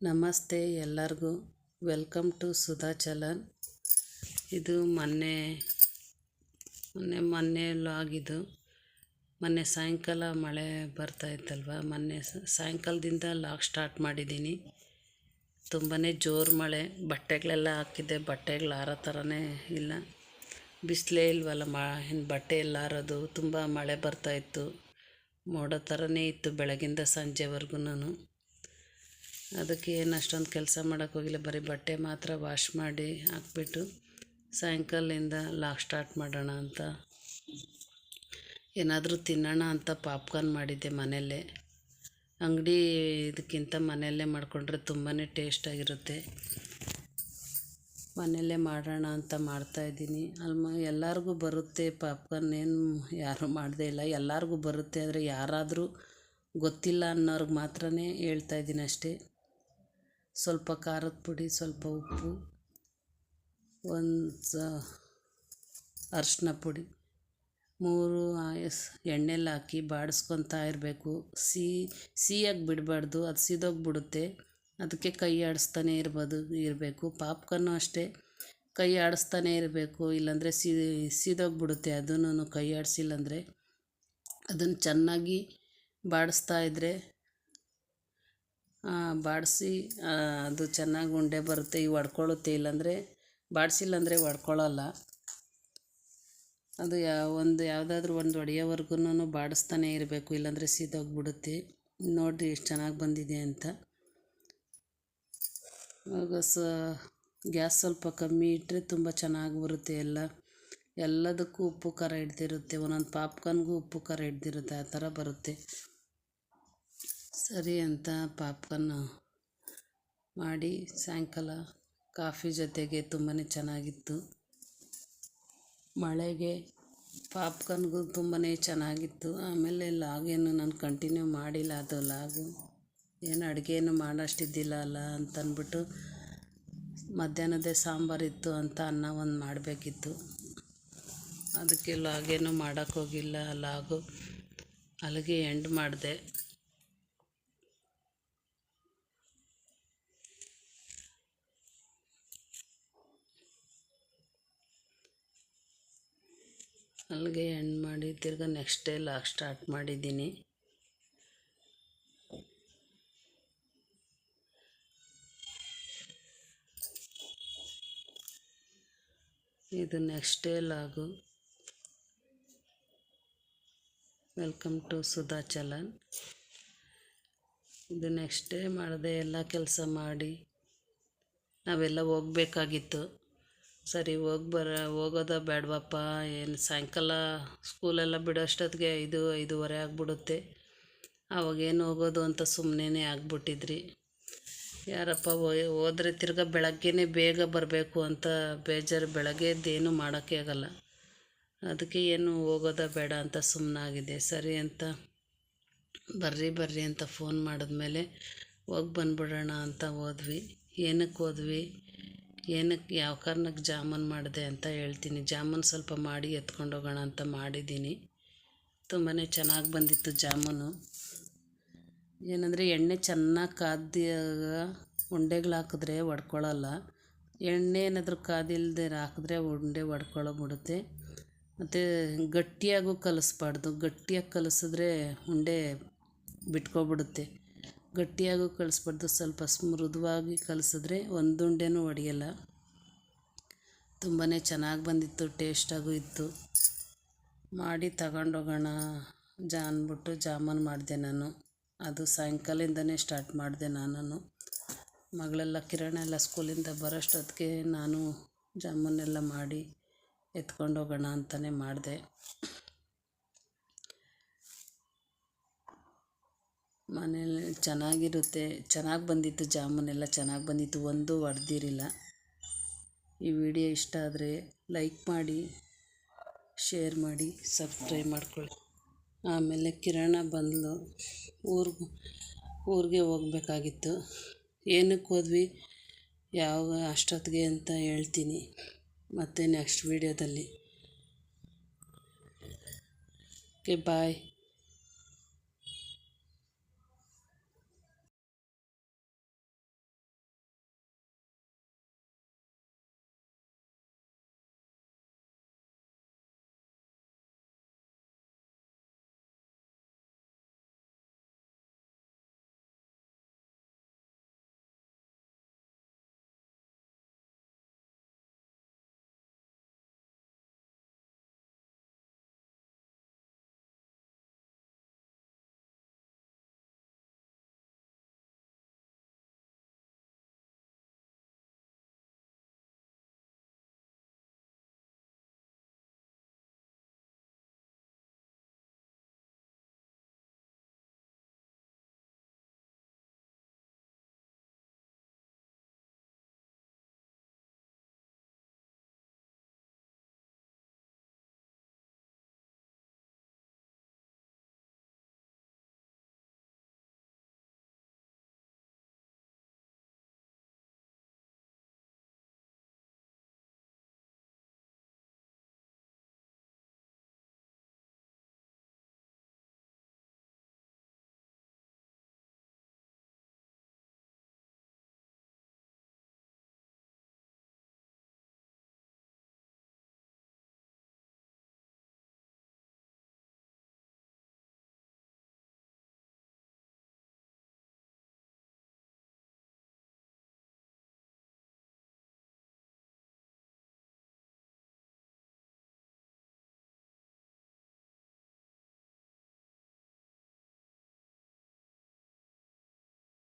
ನಮಸ್ತೆ ಎಲ್ಲರಿಗೂ. Welcome to Sudha ಚಲನ್. ಇದು ಮೊನ್ನೆ ಮೊನ್ನೆ ಮೊನ್ನೆ ಆಗಿದ್ದು ಮೊನ್ನೆ ಸಾಯಂಕಾಲ ಮಳೆ ಬರ್ತಾ ಇತ್ತಲ್ವ? ಮೊನ್ನೆ ಸಾಯಂಕಾಲದಿಂದ ಲಾಗ್ ಸ್ಟಾರ್ಟ್ ಮಾಡಿದ್ದೀನಿ. ತುಂಬಾ ಜೋರು ಮಳೆ. ಬಟ್ಟೆಗಳೆಲ್ಲ ಹಾಕಿದ್ದೆ. ಬಟ್ಟೆಗಳು ಆರೋ ಥರನೇ ಇಲ್ಲ. ಬಿಸಿಲೇ ಇಲ್ವಲ್ಲ ಮ ಇನ್ನು ಬಟ್ಟೆ ಎಲ್ಲ ಆರೋದು. ತುಂಬ ಮಳೆ ಬರ್ತಾಯಿತ್ತು ಮೋಡ ಥರನೇ ಇತ್ತು ಬೆಳಗಿಂದ ಸಂಜೆವರೆಗೂ ಅದಕ್ಕೆ ಏನು ಅಷ್ಟೊಂದು ಕೆಲಸ ಮಾಡೋಕ್ಕೋಗಿಲ್ಲ ಬರೀ ಬಟ್ಟೆ ಮಾತ್ರ ವಾಶ್ ಮಾಡಿ ಹಾಕ್ಬಿಟ್ಟು ಸಾಯಂಕಾಲದಿಂದ ಲಾಕ್ ಸ್ಟಾರ್ಟ್ ಮಾಡೋಣ ಅಂತ. ಏನಾದರೂ ತಿನ್ನೋಣ ಅಂತ ಪಾಪ್ಕಾರ್ನ್ ಮಾಡಿದ್ದೆ ಮನೆಯಲ್ಲೇ. ಅಂಗಡಿ ಇದಕ್ಕಿಂತ ಮನೆಯಲ್ಲೇ ಮಾಡಿಕೊಂಡ್ರೆ ತುಂಬಾ ಟೇಸ್ಟಾಗಿರುತ್ತೆ ಮನೆಯಲ್ಲೇ ಮಾಡೋಣ ಅಂತ ಮಾಡ್ತಾಯಿದ್ದೀನಿ ಅಲ್ಮ, ಎಲ್ಲರಿಗೂ ಬರುತ್ತೆ ಪಾಪ್ಕಾರ್ನ್ ಏನು ಯಾರೂ ಮಾಡದೇ ಇಲ್ಲ. ಎಲ್ಲರಿಗೂ ಬರುತ್ತೆ, ಆದರೆ ಯಾರಾದರೂ ಗೊತ್ತಿಲ್ಲ ಅನ್ನೋರ್ಗೆ ಮಾತ್ರನೇ ಹೇಳ್ತಾಯಿದ್ದೀನಿ ಅಷ್ಟೇ. ಸ್ವಲ್ಪ ಖಾರದ ಪುಡಿ, ಸ್ವಲ್ಪ ಉಪ್ಪು, ಒಂದು ಸ ಅರಿಶಿನ ಪುಡಿ, ಮೂರು ಎಣ್ಣೆಲಿ ಹಾಕಿ ಬಾಡಿಸ್ಕೊತಾ ಇರಬೇಕು. ಸಿಹಿ ಸಿಹಿಯಾಗಿ ಬಿಡಬಾರ್ದು, ಅದು ಸಿದೋಗ್ಬಿಡುತ್ತೆ. ಅದಕ್ಕೆ ಕೈ ಆಡಿಸ್ತಾನೆ ಇರ್ಬೋದು, ಇರಬೇಕು. ಪಾಪ್ಕಾರ್ನು ಅಷ್ಟೇ, ಕೈ ಆಡಿಸ್ತಾನೆ ಇರಬೇಕು. ಇಲ್ಲಾಂದರೆ ಸಿ, ಸಿದೋಗ್ಬಿಡುತ್ತೆ. ಅದನ್ನು ಕೈ ಆಡಿಸಿಲ್ಲ ಅಂದರೆ ಅದನ್ನು ಚೆನ್ನಾಗಿ ಬಾಡಿಸ್ತಾ ಇದ್ದರೆ ಬಾಡಿಸಿ ಅದು ಚೆನ್ನಾಗಿ ಉಂಡೆ ಬರುತ್ತೆ ಈ ಒಡ್ಕೊಳ್ಳುತ್ತೆ ಇಲ್ಲಾಂದರೆ ಬಾಡಿಸಿಲ್ಲ ಅಂದರೆ ಒಡ್ಕೊಳ್ಳಲ್ಲ ಅದು ಯಾವ ಒಂದು ಯಾವುದಾದ್ರೂ ಒಂದು ಒಡೆಯೋವರ್ಗು ಬಾಡಿಸ್ತಾನೆ ಇರಬೇಕು, ಇಲ್ಲಾಂದರೆ ಸೀದೋಗ್ಬಿಡುತ್ತೆ. ನೋಡಿರಿ ಎಷ್ಟು ಚೆನ್ನಾಗಿ ಬಂದಿದೆ ಅಂತ. ಆಗ ಸ, ಗ್ಯಾಸ್ ಸ್ವಲ್ಪ ಕಮ್ಮಿ ಇಟ್ಟರೆ ತುಂಬ ಚೆನ್ನಾಗಿ ಬರುತ್ತೆ ಎಲ್ಲ. ಎಲ್ಲದಕ್ಕೂ ಉಪ್ಪು ಖಾರ ಹಿಡ್ದಿರುತ್ತೆ, ಒಂದೊಂದು ಪಾಪ್ಕಾರ್ನ್ಗೂ ಉಪ್ಪು ಖಾರ ಹಿಡ್ದಿರುತ್ತೆ, ಆ ಥರ ಬರುತ್ತೆ. ಸರಿ ಅಂತ ಪಾಪ್ಕಾರ್ನ್ ಮಾಡಿ ಸಾಯಂಕಾಲ ಕಾಫಿ ಜೊತೆಗೆ ತುಂಬಾ ಚೆನ್ನಾಗಿತ್ತು. ಮಳೆಗೆ ಪಾಪ್ಕಾರ್ನ್ಗೂ ತುಂಬಾ ಚೆನ್ನಾಗಿತ್ತು. ಆಮೇಲೆ ಲಾಗೇನು ನಾನು ಕಂಟಿನ್ಯೂ ಮಾಡಿಲ್ಲ. ಅದು ಲಾಗು. ಏನು ಅಡುಗೆಯನ್ನು ಮಾಡೋಷ್ಟಿದ್ದಿಲ್ಲ ಅಲ್ಲ ಅಂತಂದ್ಬಿಟ್ಟು ಮಧ್ಯಾಹ್ನದೇ ಸಾಂಬಾರಿತ್ತು ಅಂತ ಅನ್ನ ಒಂದು ಮಾಡಬೇಕಿತ್ತು. ಅದಕ್ಕೆ ಲಾಗೇನು ಮಾಡೋಕ್ಕೋಗಿಲ್ಲ ಲಾಗು ಅಲ್ಲಿಗೆ ಎಂಡ್ ಮಾಡಿದೆ. ಅಲ್ಲಿಗೆ ಎಂಡ್ ಮಾಡಿ ತಿರ್ಗಿ ನೆಕ್ಸ್ಟ್ ಡೇ ಲಾಕ್ ಸ್ಟಾರ್ಟ್ ಮಾಡಿದ್ದೀನಿ. ಇದು next day vlog. Welcome to Sudha challan ಇದು ನೆಕ್ಸ್ಟ್ ಡೇ ಮಾಡಿದೆ ಎಲ್ಲ ಕೆಲಸ ಮಾಡಿ ನಾವೆಲ್ಲ ಹೋಗ್ಬೇಕಾಗಿತ್ತು. ಸರಿ, ಹೋಗಿ ಬರ, ಹೋಗೋದ ಬೇಡವಪ್ಪ ಏನು ಸಾಯಂಕಾಲ ಸ್ಕೂಲೆಲ್ಲ ಬಿಡೋಷ್ಟೊತ್ತಿಗೆ ಐದು, ಐದೂವರೆ ಆಗಿಬಿಡುತ್ತೆ. ಅವಾಗೇನು ಹೋಗೋದು ಅಂತ ಸುಮ್ಮನೆ ಆಗ್ಬಿಟ್ಟಿದ್ರಿ. ಯಾರಪ್ಪ ಹೋದ್ರೆ ತಿರ್ಗ ಬೆಳಗ್ಗೆನೇ ಬೇಗ ಬರಬೇಕು ಅಂತ ಬೇಜಾರು ಬೆಳಗ್ಗೆದ್ದೇನು ಮಾಡೋಕ್ಕೆ ಆಗಲ್ಲ. ಅದಕ್ಕೆ ಏನು ಹೋಗೋದ ಬೇಡ ಅಂತ ಸುಮ್ಮನಾಗಿದೆ ಸರಿ ಅಂತ, ಬರ್ರಿ ಬರ್ರಿ ಅಂತ ಫೋನ್ ಮಾಡಿದ್ಮೇಲೆ ಹೋಗಿ ಬಂದುಬಿಡೋಣ ಅಂತ ಹೋದ್ವಿ. ಏನಕ್ಕೆ ಹೋದ್ವಿ? ಏನಕ್ಕೆ ಯಾವ ಕಾರಣಕ್ಕೆ ಜಾಮೂನ್ ಮಾಡಿದೆ ಅಂತ ಹೇಳ್ತೀನಿ. ಜಾಮೂನ್ ಸ್ವಲ್ಪ ಮಾಡಿ ಎತ್ಕೊಂಡು ಹೋಗೋಣ ಅಂತ ಮಾಡಿದ್ದೀನಿ. ತುಂಬಾ ಚೆನ್ನಾಗಿ ಬಂದಿತ್ತು ಜಾಮೂನು. ಏನಂದರೆ ಎಣ್ಣೆ ಚೆನ್ನಾಗಿ ಕಾದಾಗ ಉಂಡೆಗಳು ಹಾಕಿದ್ರೆ ಒಡ್ಕೊಳ್ಳಲ್ಲ ಎಣ್ಣೆ ಏನಾದರೂ ಕಾದಿಲ್ಲದೆ ಹಾಕಿದ್ರೆ ಉಂಡೆ ಒಡ್ಕೊಳ್ಳೋಗ್ಬಿಡುತ್ತೆ ಮತ್ತು ಗಟ್ಟಿಯಾಗೂ ಕಲಿಸ್ಬಾರ್ದು. ಗಟ್ಟಿಯಾಗಿ ಕಲಿಸಿದ್ರೆ ಉಂಡೆ ಬಿಟ್ಕೊಬಿಡುತ್ತೆ. ಗಟ್ಟಿಯಾಗೂ ಕಲಿಸ್ಬಾರ್ದು, ಸ್ವಲ್ಪ ಮೃದುವಾಗಿ ಕಲಿಸಿದ್ರೆ ಒಂದು ಉಂಡೆನೂ ಒಡೆಯಲ್ಲ. ತುಂಬಾ ಚೆನ್ನಾಗಿ ಬಂದಿತ್ತು ಟೇಸ್ಟಾಗೂ ಇತ್ತು. ಮಾಡಿ ತಗೊಂಡೋಗೋಣ ಜಾ ಅಂದ್ಬಿಟ್ಟು ಜಾಮೂನ್ ಮಾಡಿದೆ ನಾನು. ಅದು ಸಾಯಂಕಾಲದಿಂದನೇ ಸ್ಟಾರ್ಟ್ ಮಾಡಿದೆ ನಾನು ಮಗಳೆಲ್ಲ ಕಿರಣ ಎಲ್ಲ ಸ್ಕೂಲಿಂದ ಬರೋಷ್ಟೊತ್ತಿಗೆ ನಾನು ಜಾಮೂನೆಲ್ಲ ಮಾಡಿ ಎತ್ಕೊಂಡು ಹೋಗೋಣ ಅಂತಲೇ ಮಾಡಿದೆ. ಮನೇಲಿ ಚೆನ್ನಾಗಿರುತ್ತೆ, ಚೆನ್ನಾಗಿ ಬಂದಿತ್ತು ಜಾಮೂನೆಲ್ಲ, ಚೆನ್ನಾಗಿ ಬಂದಿತ್ತು ಒಂದು ಒಡೆದಿರಿಲ್ಲ. ಈ ವಿಡಿಯೋ ಇಷ್ಟ ಆದರೆ ಲೈಕ್ ಮಾಡಿ, ಶೇರ್ ಮಾಡಿ, ಸಬ್ಸ್ಕ್ರೈಬ್ ಮಾಡ್ಕೊಳ್ಳಿ. ಆಮೇಲೆ ಕಿರಣ ಬಂದಳು ಊರಿಗೆ ಊರಿಗೆ ಹೋಗ್ಬೇಕಾಗಿತ್ತು. ಏನಕ್ಕೆ ಹೋದ್ವಿ? ಯಾವ ಅಷ್ಟೊತ್ತಿಗೆ ಅಂತ ಹೇಳ್ತೀನಿ ಮತ್ತು ನೆಕ್ಸ್ಟ್ ವೀಡಿಯೋದಲ್ಲಿ. Okay bye